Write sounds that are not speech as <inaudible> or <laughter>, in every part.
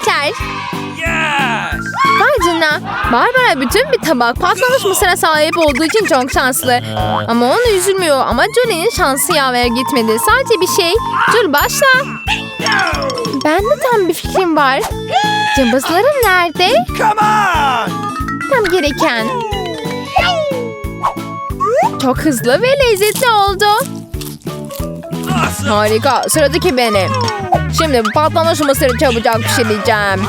yeter. Yes! Vay canına. Barbara bütün bir tabak patlamış mısıra sahip olduğu için çok şanslı. Ama onu üzülmüyor. Ama Julie'nin şansı yaver gitmedi. Sadece bir şey. Julie başla. Ben de tam bir fikrim var. Cımbızlarım nerede? Come on! Tam gereken. Çok hızlı ve lezzetli oldu. Harika. Sıradaki benim. Şimdi patlamış mısırı çabucak pişireceğim.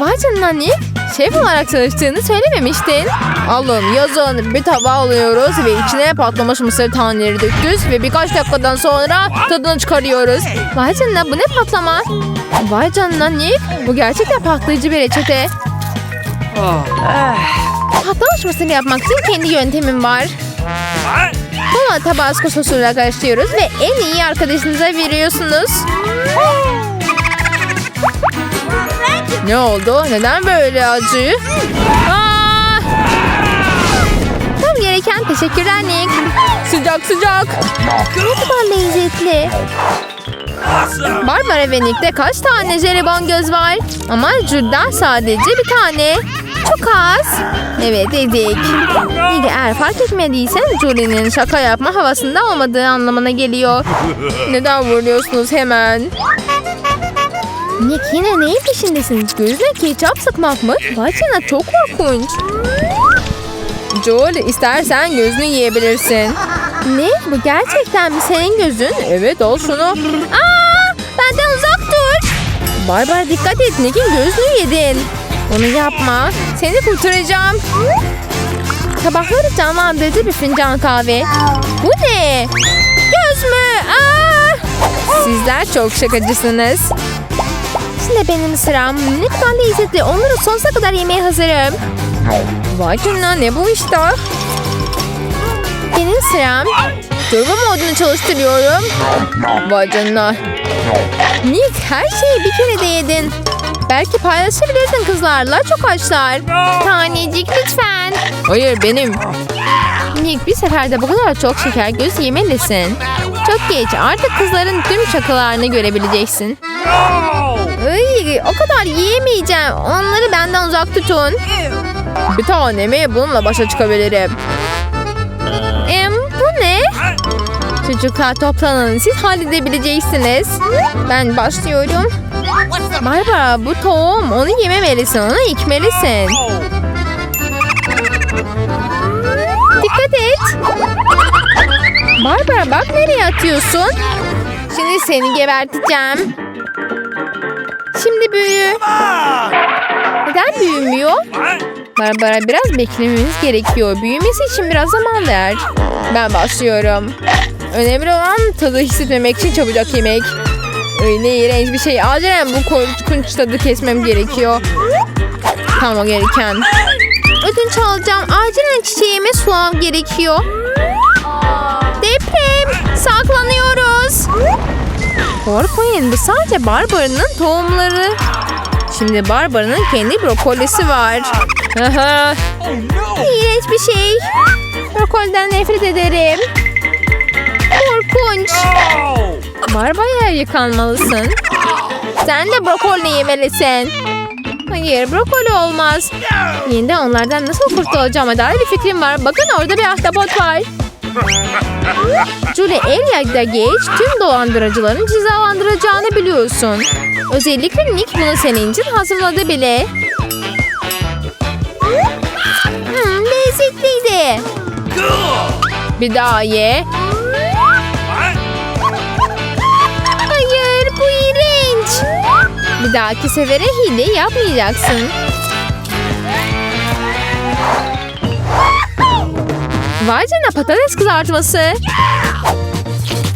Vay canına Nick. Şef olarak çalıştığını söylememiştin. Alın yazın bir tabağa alıyoruz ve içine patlamış mısır taneleri döküyoruz ve birkaç dakikadan sonra tadını çıkarıyoruz. Vay canına bu ne patlama? Vay canına Nick. Bu gerçekten patlayıcı bir reçete. Patlamış mısır yapmak için kendi yöntemim var. Bunu tabasco sosuyla karıştırıyoruz ve en iyi arkadaşınıza veriyorsunuz. Ne oldu? Neden böyle acı? Aa! Tam gereken teşekkürler Nick. Sıcak sıcak. Ne kadar lezzetli. Barbara ve Nick'te kaç tane jelibon göz var? Ama Jude'den sadece bir tane. Çok az. Evet dedik. Nick eğer fark etmediysen Julie'nin şaka yapma havasında olmadığı anlamına geliyor. Neden vuruyorsunuz hemen? Nick yine neyin peşindesiniz? Gözüne ketçap sıkmak mı? Vay çok korkunç. Joel istersen gözünü yiyebilirsin. Ne? Bu gerçekten mi senin gözün? Evet al şunu. Aa, benden uzak dur. Barbara dikkat et Nick'in gözünü yedin. Onu yapma. Seni kurtaracağım. Sabahları canlandırıcı bir fincan kahve. Bu ne? Göz mü? Aa! Sizler çok şakacısınız. Şimdi benim sıram. Ne kadar lezzetli. Onları sonsuza kadar yemeye hazırım. Vay canına ne bu işte? Benim sıram. Turbo modunu çalıştırıyorum. Vay canına. Nick her şeyi bir kere de yedin. Belki paylaşabilirsin kızlarla çok açlar. Tanecik lütfen. Hayır benim. Nick bir seferde bu kadar çok şeker göz yemelisin. Çok geç artık kızların tüm şakalarını görebileceksin. Ay, o kadar yiyemeyeceğim. Onları benden uzak tutun. Bir tane mi? Bununla başa çıkabilirim. Em, bu ne? Çocuklar toplanın. Siz halledebileceksiniz. Ben başlıyorum. Barbara bu tohum. Onu yememelisin. Onu ikmelisin. Dikkat et. Barbara bak nereye atıyorsun. Şimdi seni geberteceğim. Şimdi büyü. Neden büyümüyor? Barbara biraz beklememiz gerekiyor. Büyümesi için biraz zaman ver. Ben başlıyorum. Önemli olan tadı hissetmemek için çabucak yemek. Öyle iğrenç bir şey. Acilen bu korkunç tadı kesmem gerekiyor. Tamam gereken. Ödünç alacağım. Acilen çiçeğime sulam gerekiyor. Deprem. Saklanıyoruz. Korkmayın bu sadece Barbara'nın tohumları. Şimdi Barbara'nın kendi brokolisi var. İğrenç bir şey. Brokoliden nefret ederim. Korkunç. No! Barbaya yıkanmalısın. Sen de brokoli yemelisin. Hayır brokoli olmaz. Yine onlardan nasıl kurtulacağıma dair bir fikrim var. Bakın orada bir ahtapot var. Julie el yagda geç tüm dolandırıcıların cezalandıracağını biliyorsun. Özellikle Nick bunu senin için hazırladı bile. Hmm, lezzetliydi. Bir daha ye. Bir dahaki sefere hile yapmayacaksın. Vay canına patates kızartması.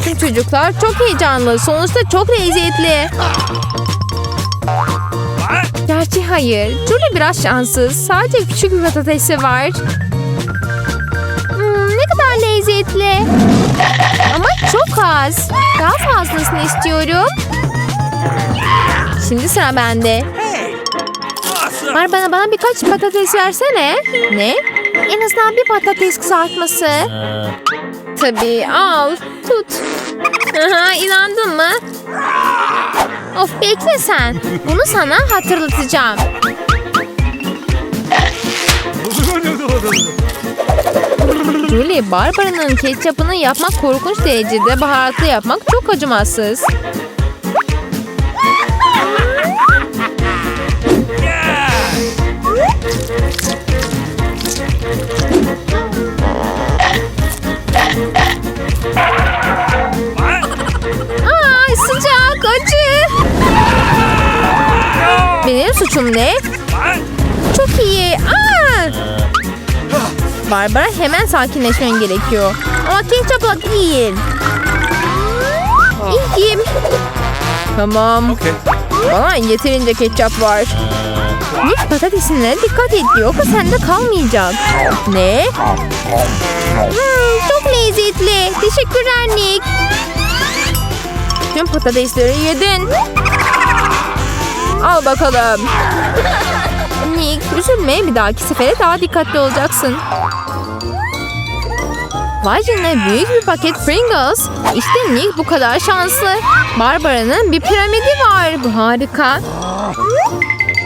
Tüm çocuklar çok heyecanlı. Sonuçta çok lezzetli. Gerçi hayır. Julie biraz şanssız. Sadece küçük bir patatesi var. Hmm, ne kadar lezzetli. Ama çok az. Daha fazlasını istiyorum. Şimdi sıra bende. Var bana bana birkaç patates versene. Ne? En azından bir patates kızartması. Tabii al. Tut. Aha, inandın mı? Of bekle sen. Bunu sana hatırlatacağım. Julie, Barbara'nın ketçapını yapmak korkunç derecede baharatlı yapmak çok acımasız. Benim suçum ne? Çok iyi. Aa! Barbara hemen sakinleşmen gerekiyor. Ama ketçapla değil. İyiyim. Tamam. Okay. Bana yeterince ketçap var. Nick patatesine dikkat et yoksa sende kalmayacak. Ne? Hmm, çok lezzetli. Teşekkürler Nick. Tüm patatesleri yedin. Al bakalım. Nick üzülme bir dahaki sefere daha dikkatli olacaksın. Vay canına büyük bir paket Pringles. İşte Nick bu kadar şanslı. Barbara'nın bir piramidi var. Bu harika.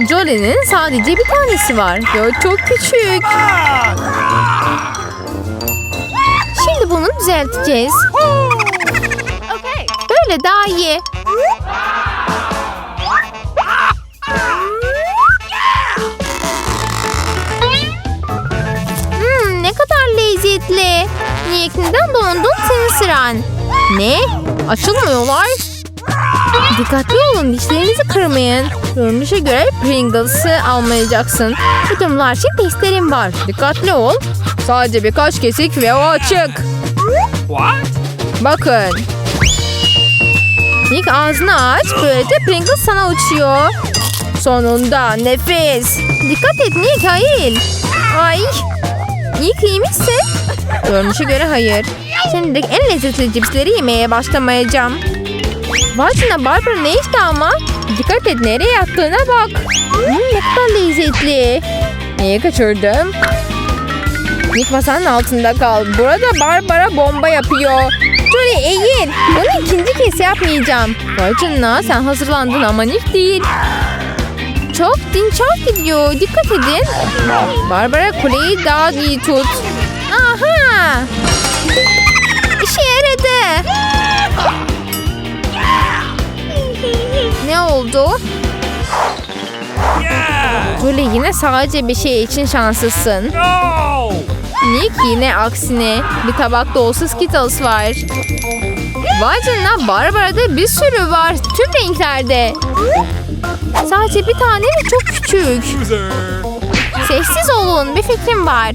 Jolie'nin sadece bir tanesi var. Ve çok küçük. Şimdi bunu düzelteceğiz. Böyle daha iyi. Lezzetli. Niye neden dondun senin sıran? Ne? Açılmıyorlar. Dikkatli olun dişlerinizi kırmayın. Görünüşe göre Pringles'ı almayacaksın. Bu durumlar için testlerim var. Dikkatli ol. Sadece birkaç kesik ve o açık. What? Bakın. İlk ağzını aç. Böylece Pringles sana uçuyor. Sonunda nefes. Dikkat et Nick hayır. Ay. Nick iyi misin? Görünüşe göre hayır. Şimdi en lezzetli cipsleri yemeye başlamayacağım. Vay canına Barbara ne işte ama? Dikkat et nereye yattığına bak. Hmm, ne kadar lezzetli. Neyi kaçırdım? Nick masanın altında kal. Burada Barbara bomba yapıyor. Jolie eğil. Bunu ikinci kez yapmayacağım. Vay sen hazırlandın ama Nick değil. Çok dinçer gidiyor. Dikkat edin. Barbara kuleyi daha iyi tut. Aha. İşe yaradı. Ne oldu? Julie yine sadece bir şey için şanslısın. Nick yine aksine bir tabak dolusu Skittles var. Vay Barbara'da bir sürü var. Tüm renklerde. Sadece bir tane ve çok küçük. Sessiz olun bir fikrim var.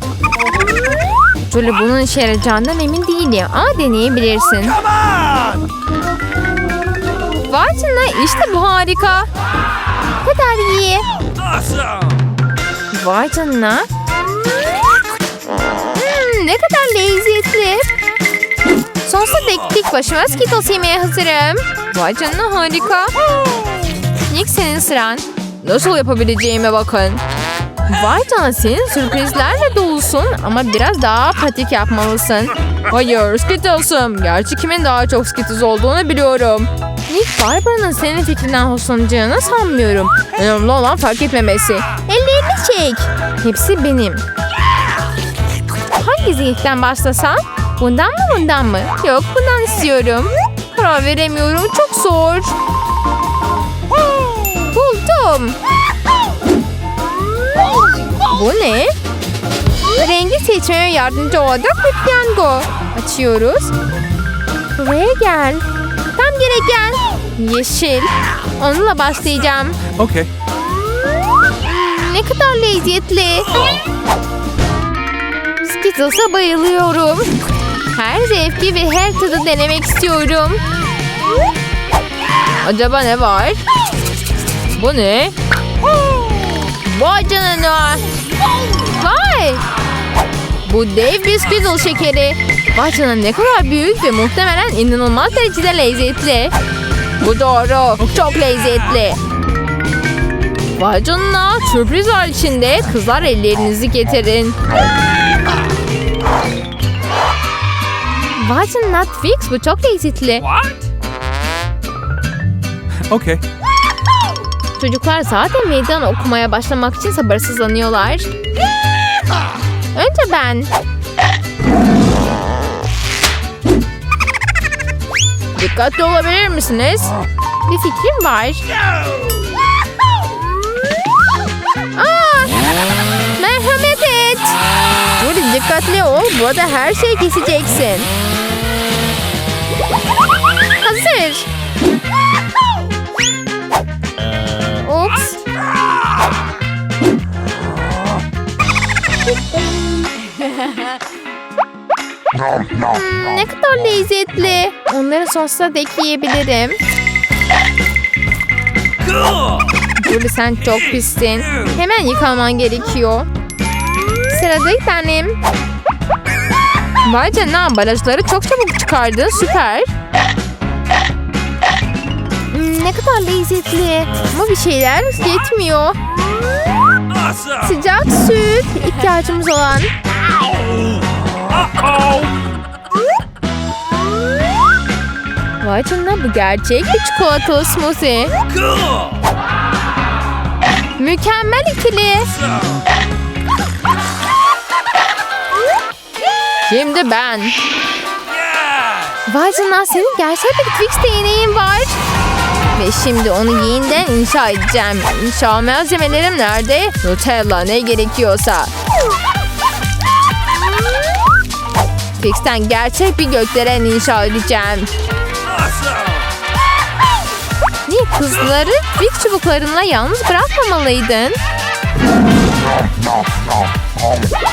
Julie bunun işe yarayacağından emin değilim ama deneyebilirsin. On! Vay canına işte bu harika. Bu kadar iyi. Vay canına. Hmm, ne kadar lezzetli. Sonsuza dek tek başıma Skittles yemeye hazırım. Vay canına harika. Nick senin sıran. Nasıl yapabileceğime bakın. Vay senin sürprizlerle dolusun ama biraz daha pratik yapmalısın. Hayır Skittles'ım. Gerçi kimin daha çok Skittles olduğunu biliyorum. Nick Barbara'nın senin fikrinden hoşlanacağını sanmıyorum. Önemli olan fark etmemesi. Ellerini çek. Hepsi benim. Hangi zevkten başlasam? Bundan mı bundan mı? Yok bundan istiyorum. Karar veremiyorum çok zor. Buldum. Bu ne? Rengi seçmeye yardımcı olacak bir piyango. Açıyoruz. Buraya gel. Tam gereken. Yeşil. Onunla başlayacağım. Okay. Ne kadar lezzetli. Skittles'a bayılıyorum. Her zevki ve her tadı denemek istiyorum. Acaba ne var? Bu ne? Vay canına. Vay. Bu dev bir Skittle şekeri. Vay ne kadar büyük ve muhtemelen inanılmaz derecede lezzetli. Bu doğru. Çok lezzetli. Vay canına sürpriz var içinde. Kızlar ellerinizi getirin. Vay canına Twix bu çok lezzetli. What? Okay. Çocuklar zaten meydan okumaya başlamak için sabırsızlanıyorlar. Önce ben. Dikkatli olabilir misiniz? Bir fikrim var. Aa, merhamet et. Burada dikkatli ol. Burada her şeyi keseceksin. Hazır. Hmm, ne kadar lezzetli. Onları sosla da ekleyebilirim. Julie sen çok pissin. Hemen yıkaman gerekiyor. Sıradaki benim. Vay canına ambalajları çok çabuk çıkardın. Süper. Hmm, ne kadar lezzetli. Ama bir şeyler yetmiyor. Sıcak süt ihtiyacımız olan. Vay canına bu gerçek bir çikolatalı smoothie. Mükemmel ikili. Şimdi ben. Vay canına senin gerçek bir Twix değneğin var. Ve şimdi onu yeniden inşa edeceğim. İnşa malzemelerim nerede? Nutella ne gerekiyorsa. Twix'ten gerçek bir gökdelen inşa edeceğim. Niye kızları Twix çubuklarına yalnız bırakmamalıydın?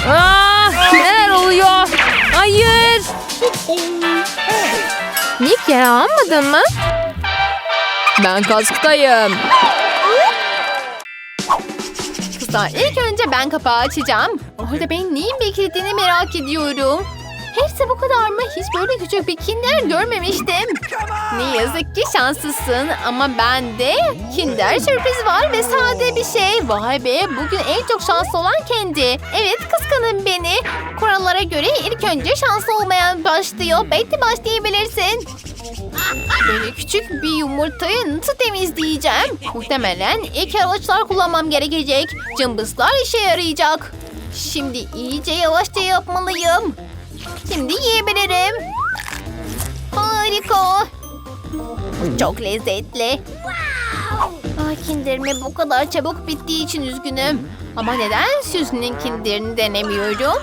Aa, neler oluyor? Hayır. Nick yaralanmadın mı? Ben kasktayım. Kızlar ilk önce ben kapağı açacağım. Orada beni neyin beklediğini merak ediyorum. Hepsi bu kadar mı? Hiç böyle küçük bir kinder görmemiştim. Ne yazık ki şanslısın ama bende kinder sürpriz var ve sade bir şey. Vay be bugün en çok şanslı olan kendi. Evet kıskanın beni. Kurallara göre ilk önce şanslı olmayan başlıyor. Betty başlayabilirsin. Böyle küçük bir yumurtayı nasıl temizleyeceğim? Muhtemelen ek araçlar kullanmam gerekecek. Cımbızlar işe yarayacak. Şimdi iyice yavaşça yapmalıyım. Şimdi yiyebilirim. Harika. Çok lezzetli. Ay kinderime bu kadar çabuk bittiği için üzgünüm. Ama neden Suzy'nin kinderini denemiyorum?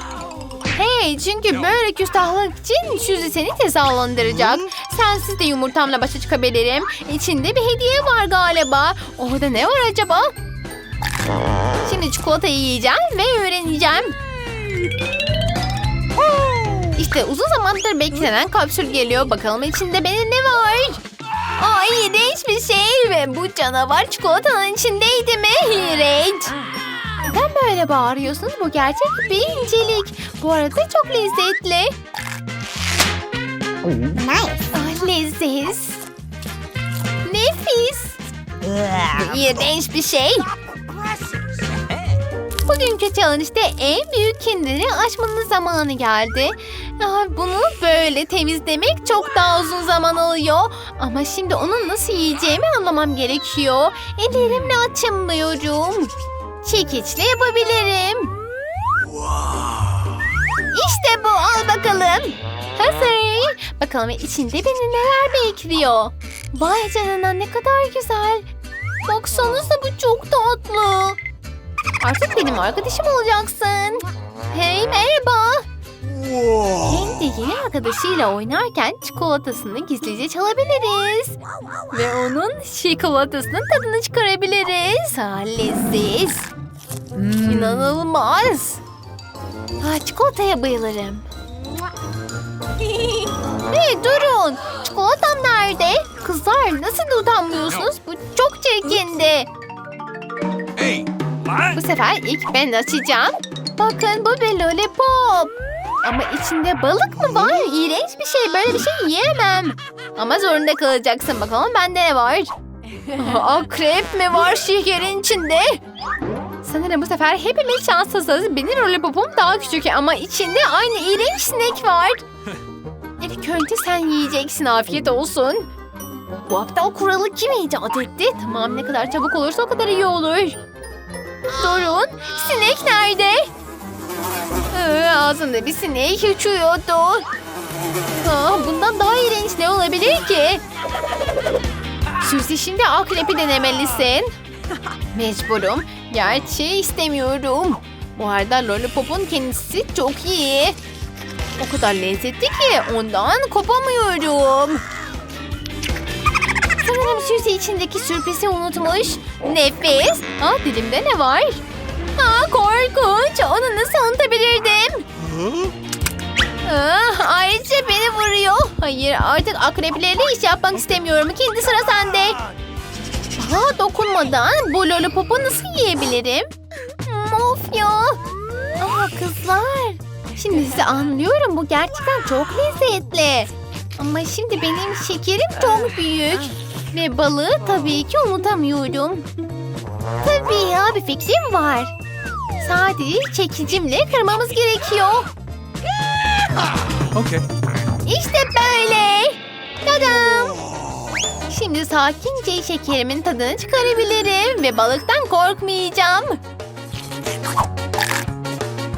Hey çünkü böyle küstahlık için Suzy seni cezalandıracak. Sensiz de yumurtamla başa çıkabilirim. İçinde bir hediye var galiba. Orada ne var acaba? Şimdi çikolatayı yiyeceğim ve öğreneceğim. İşte uzun zamandır beklenen kapsül geliyor. Bakalım içinde benim ne var? Ay iğrenç bir şey ve bu canavar çikolatanın içindeydi mi? İğrenç. Neden böyle bağırıyorsunuz? Bu gerçek bir incelik. Bu arada çok lezzetli. Ay leziz. Nefis. İğrenç bir şey. Bugünkü challenge'de en büyük kinderi açmanın zamanı geldi. Ah, Bunu böyle temizlemek çok daha uzun zaman alıyor. Ama şimdi onu nasıl yiyeceğimi anlamam gerekiyor. Ellerimle açamıyorum. Çekiçle yapabilirim. İşte bu al bakalım. Hazır. Bakalım içinde beni neler bekliyor. Vay canına ne kadar güzel. Baksanıza bu çok tatlı. Artık benim arkadaşım olacaksın. Hey merhaba. Kendi yeni arkadaşıyla oynarken çikolatasını gizlice çalabiliriz. Ve onun çikolatasının tadını çıkarabiliriz. Ha, leziz. İnanılmaz. Ha, çikolataya bayılırım. hey durun. Çikolatam nerede? Kızlar nasıl utanmıyorsunuz? Bu çok çirkindi. Bu sefer ilk ben açacağım. Bakın bu bir lollipop. Ama içinde balık mı var? İğrenç bir şey. Böyle bir şey yiyemem. Ama zorunda kalacaksın. Bakalım bende ne var? <laughs> Akrep mi var şekerin içinde? Sanırım bu sefer hepimiz şanssızız. Benim lollipopum daha küçük ama içinde aynı iğrenç sinek var. <laughs> İlk önce sen yiyeceksin. Afiyet olsun. Bu aptal kuralı kim icat etti? Tamam ne kadar çabuk olursa o kadar iyi olur. Durun. Sinek nerede? Ee, ağzında bir sinek uçuyordu. Aa, bundan daha iğrenç ne olabilir ki? Suzy şimdi akrepi denemelisin. Mecburum. Gerçi istemiyorum. Bu arada Lollipop'un kendisi çok iyi. O kadar lezzetli ki ondan kopamıyorum. Sanırım Suzy içindeki sürprizi unutmuş. Nefes. Aa, dilimde ne var? Aa, korkunç. Onu nasıl unutabilirdim? Ah, ayrıca beni vuruyor. Hayır artık akreplerle iş yapmak istemiyorum. Kendi sıra sende. Bana dokunmadan bu lollipopu nasıl yiyebilirim? Of ya. Aa kızlar. Şimdi sizi anlıyorum. Bu gerçekten çok lezzetli. Ama şimdi benim şekerim çok büyük. Ve balığı tabii ki unutamıyorum. Tabii ya bir fikrim var. Sadece çekicimle kırmamız gerekiyor. Okay. İşte böyle. Tadam. Şimdi sakince şekerimin tadını çıkarabilirim ve balıktan korkmayacağım.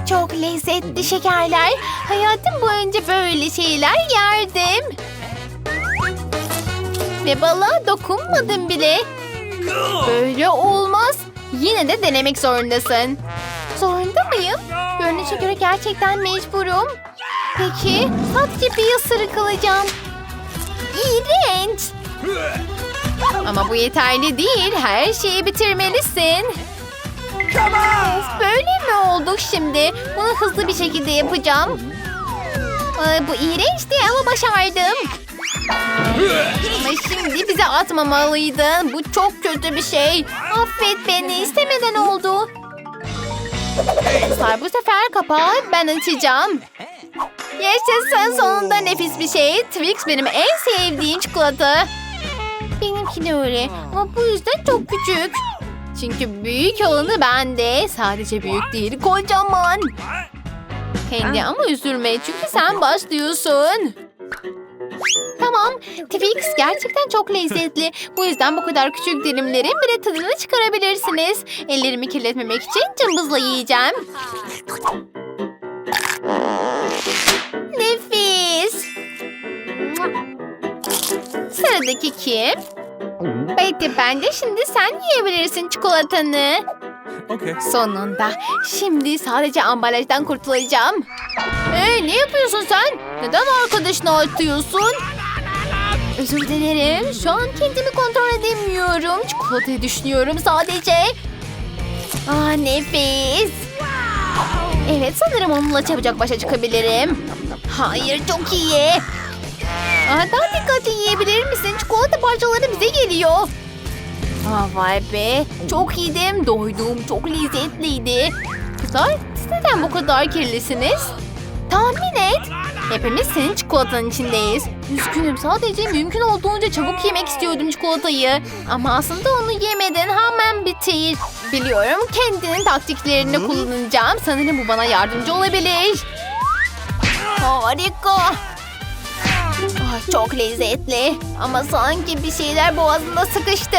Çok lezzetli şekerler. Hayatım boyunca böyle şeyler yerdim. Ve balığa dokunmadım bile. Böyle olmaz. Yine de denemek zorundasın. Zorunda mıyım? Görünüşe göre gerçekten mecburum. Peki sadece bir ısırık alacağım. İğrenç. Ama bu yeterli değil. Her şeyi bitirmelisin. Of, böyle mi olduk şimdi? Bunu hızlı bir şekilde yapacağım. Ay, bu iğrençti ama başardım. Ama şimdi bize atmamalıydın. Bu çok kötü bir şey. Affet beni istemeden oldu. Kızlar bu sefer kapağı ben açacağım. Yaşasın sonunda nefis bir şey. Twix benim en sevdiğim çikolata. Benimki de öyle ama bu yüzden çok küçük. Çünkü büyük olanı bende. Sadece büyük değil kocaman. Kendi ama üzülme çünkü sen başlıyorsun. Tamam, Twix gerçekten çok lezzetli. Bu yüzden bu kadar küçük dilimlerin bile tadını çıkarabilirsiniz. Ellerimi kirletmemek için cımbızla yiyeceğim. Nefis. Sıradaki kim? Betty bence şimdi sen yiyebilirsin çikolatanı. Okay. Sonunda. Şimdi sadece ambalajdan kurtulacağım. Ee, ne yapıyorsun sen? Neden arkadaşına atıyorsun? Özür dilerim. Şu an kendimi kontrol edemiyorum. Çikolatayı düşünüyorum sadece. Ah nefis. Evet sanırım onunla çabucak başa çıkabilirim. Hayır çok iyi. Aa, daha dikkatli yiyebilir misin? Çikolata parçaları bize geliyor. Aa, vay be. Çok yedim. Doydum. Çok lezzetliydi. Kızlar siz neden bu kadar kirlisiniz? Tahmin et. Hepimiz senin çikolatanın içindeyiz. Üzgünüm sadece mümkün olduğunca çabuk yemek istiyordum çikolatayı. Ama aslında onu yemeden hemen bitir. Biliyorum kendinin taktiklerini kullanacağım. Sanırım bu bana yardımcı olabilir. Harika. Ah, çok lezzetli. Ama sanki bir şeyler boğazında sıkıştı.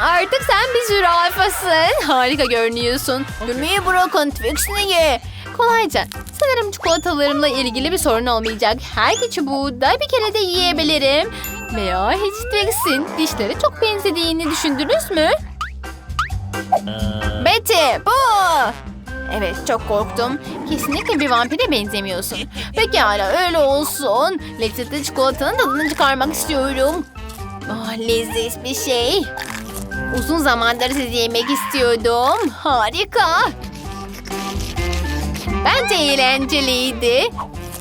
Artık sen bir zürafasın. Harika görünüyorsun. Gülmeyi bırakın. Twix'ini ye. Kolayca. Sanırım çikolatalarımla ilgili bir sorun olmayacak. Her çubuğu da bir kere de yiyebilirim. Veya hiç Twix'in dişleri çok benzediğini düşündünüz mü? Betty bu. Evet çok korktum. Kesinlikle bir vampire benzemiyorsun. Pekala öyle olsun. Lezzetli çikolatanın tadını çıkarmak istiyorum. Ah leziz bir şey. Uzun zamandır sizi yemek istiyordum. Harika. Bence eğlenceliydi.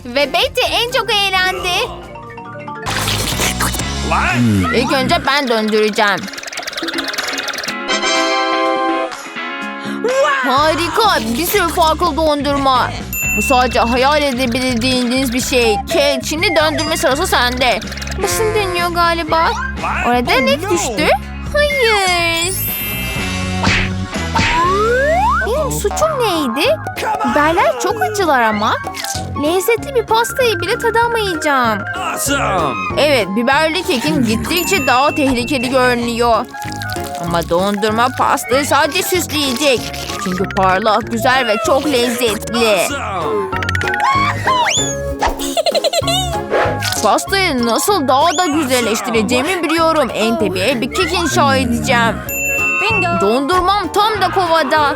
Ve Betty en çok eğlendi. İlk önce ben döndüreceğim. Harika. Bir sürü farklı dondurma. Bu sadece hayal edebildiğiniz bir şey. Kate şimdi döndürme sırası sende. Başın dönüyor galiba. Orada ne düştü? Hayır. Biberler çok acılar ama. Lezzetli bir pastayı bile tadamayacağım. Awesome! Evet, biberli kekin gittikçe daha tehlikeli görünüyor. Ama dondurma pastayı sadece süsleyecek. Çünkü parlak, güzel ve çok lezzetli. Awesome! <laughs> Pastayı nasıl daha da güzelleştireceğimi biliyorum. En tepeye bir kek inşa edeceğim. Dondurmam tam da kovada.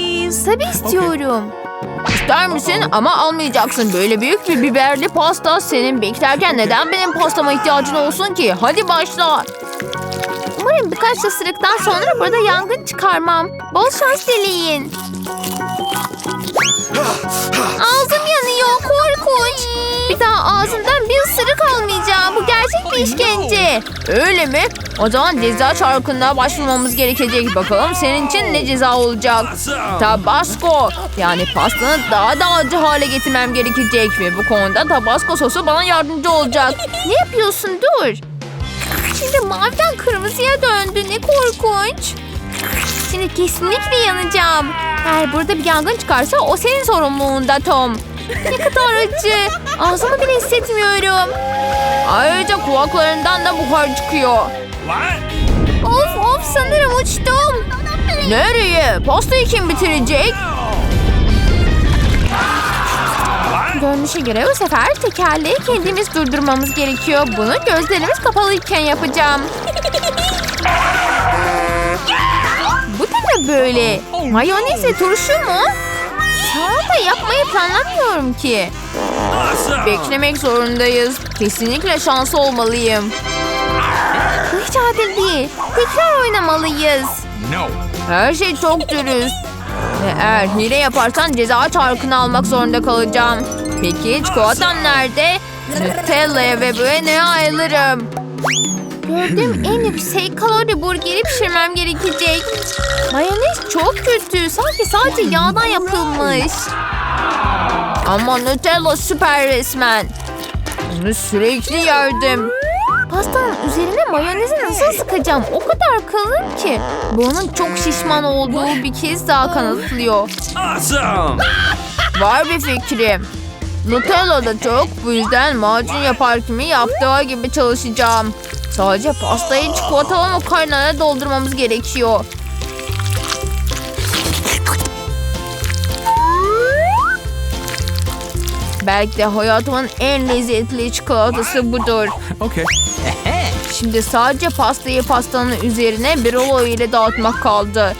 Tabii istiyorum. İster misin ama almayacaksın. Böyle büyük bir biberli pasta senin beklerken neden benim pastama ihtiyacın olsun ki? Hadi başla. Umarım birkaç ısırıktan sonra burada yangın çıkarmam. Bol şans dileyin. Ağzım yanıyor korkunç. Daha ağzımdan bir ısırık almayacağım. Bu gerçek bir işkence. Öyle mi? O zaman ceza çarkına başvurmamız gerekecek. Bakalım senin için ne ceza olacak? Tabasco. Yani pastanı daha da acı hale getirmem gerekecek ve bu konuda tabasco sosu bana yardımcı olacak. Ne yapıyorsun? Dur. Şimdi maviden kırmızıya döndü. Ne korkunç. Şimdi kesinlikle yanacağım. Eğer burada bir yangın çıkarsa o senin sorumluluğunda Tom. Ne kadar acı. Ağzımı bile hissetmiyorum. Ayrıca kulaklarından da buhar çıkıyor. Of of sanırım uçtum. Nereye? Pastayı kim bitirecek? Görünüşe göre bu sefer tekerleği kendimiz durdurmamız gerekiyor. Bunu gözlerimiz kapalıyken yapacağım. Bu da ne böyle? Mayonezle turşu mu? Salata yapmayı planlamıyorum ki. Beklemek zorundayız. Kesinlikle şanslı olmalıyım. Bu hiç adil değil. Tekrar oynamalıyız. No! Her şey çok dürüst. Ve eğer hile yaparsan ceza çarkını almak zorunda kalacağım. Peki çikolatam nerede? Nutella'ya ve Bueno'ya ayrılırım. Gördüğüm en yüksek kalori burgeri pişirmem gerekecek. Mayonez çok kötü. Sanki sadece yağdan yapılmış. Ama Nutella süper resmen. Onu sürekli yerdim. Pastanın üzerine mayonezi nasıl sıkacağım? O kadar kalın ki. Bu onun çok şişman olduğu bir kez daha kanıtlıyor. Awesome! Var bir fikrim. Nutella da çok. Bu yüzden macun yapar kimi yaptığı gibi çalışacağım. Sadece pastayı çikolatalı makarnaya doldurmamız gerekiyor. Belki de hayatımın en lezzetli çikolatası budur. Okay. <laughs> Şimdi sadece pastayı pastanın üzerine bir rulo ile dağıtmak kaldı.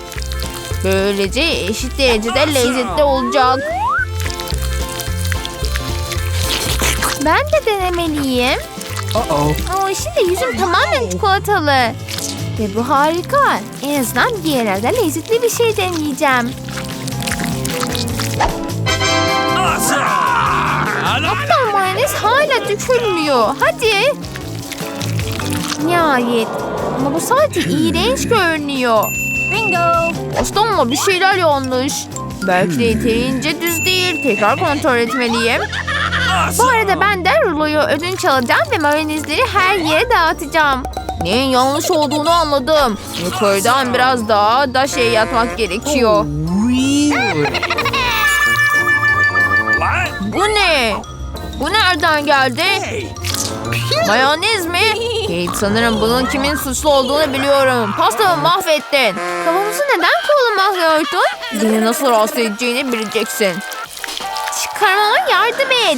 Böylece eşit derecede lezzetli olacak. Ben de denemeliyim. Uh-oh. Ama şimdi yüzüm tamamen çikolatalı. Ve bu harika. En azından bir yerlerde lezzetli bir şey deneyeceğim. Aptal mayonez hala dökülmüyor. Hadi. Nihayet. Ama bu sadece iğrenç görünüyor. Bingo. Pastamla bir şeyler yanlış. Belki de yeterince düz değil. Tekrar kontrol etmeliyim. Bu arada ben de ruloyu ödünç alacağım ve mayonezleri her yere dağıtacağım. Neyin yanlış olduğunu anladım. Yukarıdan biraz daha da şey yatmak gerekiyor. What? Bu ne? Bu nereden geldi? Mayonez mi? Kate sanırım bunun kimin suçlu olduğunu biliyorum. Pastamı mahvettin. Kafamızı neden kullanmıyordun? Beni nasıl rahatsız edeceğini bileceksin. Çıkarmama yardım et.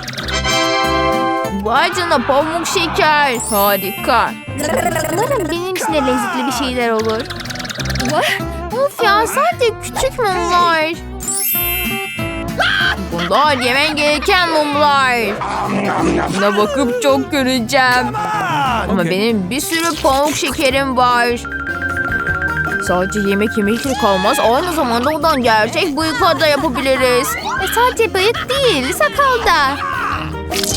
Vay canına pamuk şeker. Harika. Benim için de lezzetli bir şeyler olur. Of ya sadece küçük mumlar. Bunlar yemen gereken mumlar. Buna bakıp çok göreceğim. Ama benim bir sürü pamuk şekerim var. Sadece yemek yemekle kalmaz. Aynı zamanda ondan gerçek bıyıklar da yapabiliriz. E sadece bıyık değil, sakal da.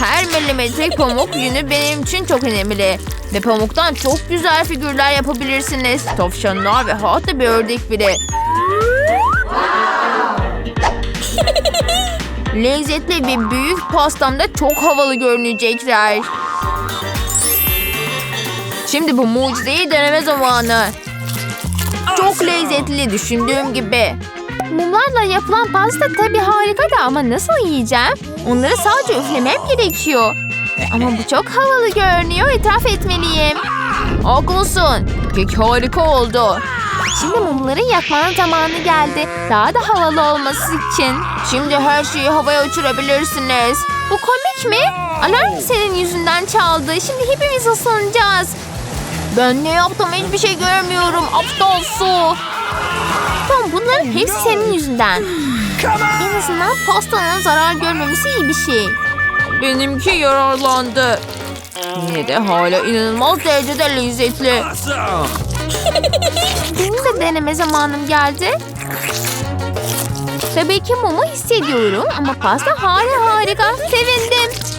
Her milimetrik pamuk yünü benim için çok önemli. Ve pamuktan çok güzel figürler yapabilirsiniz. Tavşanlar ve hatta bir ördek bile. <laughs> Lezzetli ve büyük pastamda çok havalı görünecekler. Şimdi bu mucizeyi deneme zamanı. Çok lezzetli düşündüğüm gibi. Mumlarla yapılan pasta tabii harika da ama nasıl yiyeceğim? Onları sadece üflemem gerekiyor. <laughs> Ama bu çok havalı görünüyor. İtiraf etmeliyim. Haklısın. Kek harika oldu. Şimdi mumları yakmanın zamanı geldi. Daha da havalı olması için. Şimdi her şeyi havaya uçurabilirsiniz. Bu komik mi? Alarm senin yüzünden çaldı. Şimdi hepimiz ıslanacağız. Ben ne yaptım hiçbir şey görmüyorum. Aptal su. Tamam bunların hepsi senin yüzünden. En azından pastanın zarar görmemesi iyi bir şey. Benimki yararlandı. Yine de hala inanılmaz derecede lezzetli. <laughs> Benim de deneme zamanım geldi. Tabii ki mumu hissediyorum ama pasta hala harika. Sevindim.